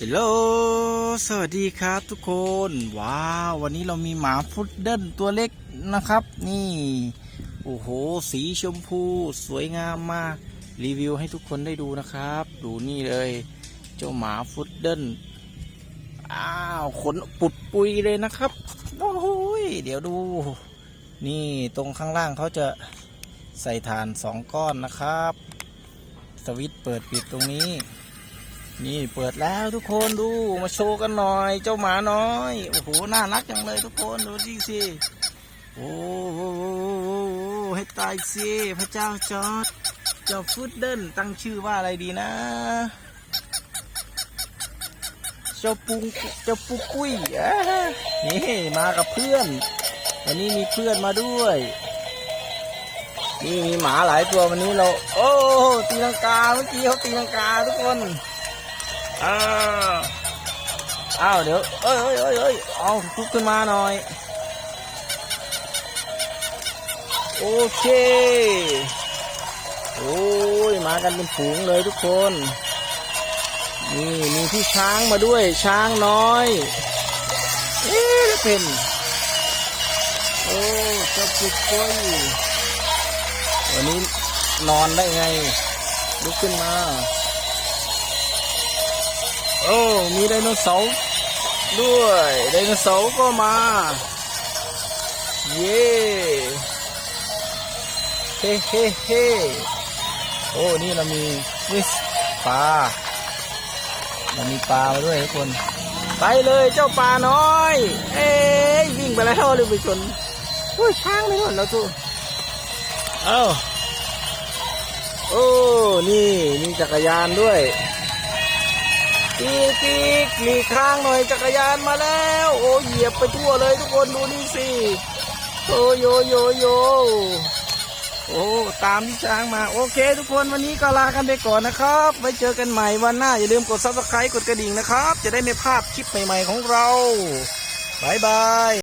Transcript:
ฮลโหล สวัสดีครับทุกคน ว้าว วันนี้เรามีหมาพุดเดิ้ลตัวเล็กนะครับ นี่ โอ้โห สีชมพู สวยงามมาก รีวิวให้ทุกคนได้ดูนะครับ ดูนี่เลย เจ้าหมาพุดเดิ้ล อ้าว ขนปุดปุยเลยนะครับ โอ้โหยเดี๋ยวดู นี่ตรงข้างล่างเขาจะใส่ฐานสองก้อนนะครับ สวิตช์เปิดปิดตรงนี้ นี่เปิดแล้วทุกคนดูมาโชว์กันหน่อย เจ้าหมาน้อย โอ้โหน่ารักจังเลยทุกคนดูดิสิโอ้โหให้ตายสิพระเจ้าจอดเจ้าฟุตเดิลตั้งชื่อว่าอะไรดีนะ เจ้าปุงเจ้าปุกกุ้ยนี่มากับเพื่อน วันนี้มีเพื่อนมาด้วยนี่มีหมาหลายตัววันนี้เรา โอ้ตีลังกาเมื่อกี้เขาตีลังกาทุกคน อ้าวอ้าวเดี๋ยวเอ้ยเอ้ยเอ้ยเอ้ยเอาลุกขึ้นมาหน่อย โอเค โอ้ยมากันเป็นฝูงเลยทุกคน นี่มีพี่ช้างมาด้วยช้างน้อยเอ๊ะเป็นโอ้เจ้าปุกก้อยวันนี้นอนได้ไง ลุกขึ้นมา โอ้ มีไดโนเสาร์ด้วยไดโนเสาร์ก็มา เย้เฮ้เฮ้เฮ้โอ้ นี่เรามีวิสปลาเรามีปลามาด้วยทุกคน ไปเลยเจ้าปลาน้อย เอ้ยวิ่งไปแล้วเลยไปชนโอ้ยช้างไม่หมดแล้วทุกเอ้าโอ้ นี่มีจักรยานด้วย ปีกปีกหลีกข้างหน่อยจักรยานมาแล้ว โอ้เหยียบไปทั่วเลยทุกคนดูนี่สิโอ้โยโยโยโอ้ตามที่ช้างมาโอเค ทุกคนวันนี้ก็ลากันไปก่อนนะครับไว้เจอกันใหม่วันหน้า อย่าลืมกดซับสไครต์กดกระดิ่งนะครับ จะได้ไม่พลาดคลิปใหม่ๆของเราบายบาย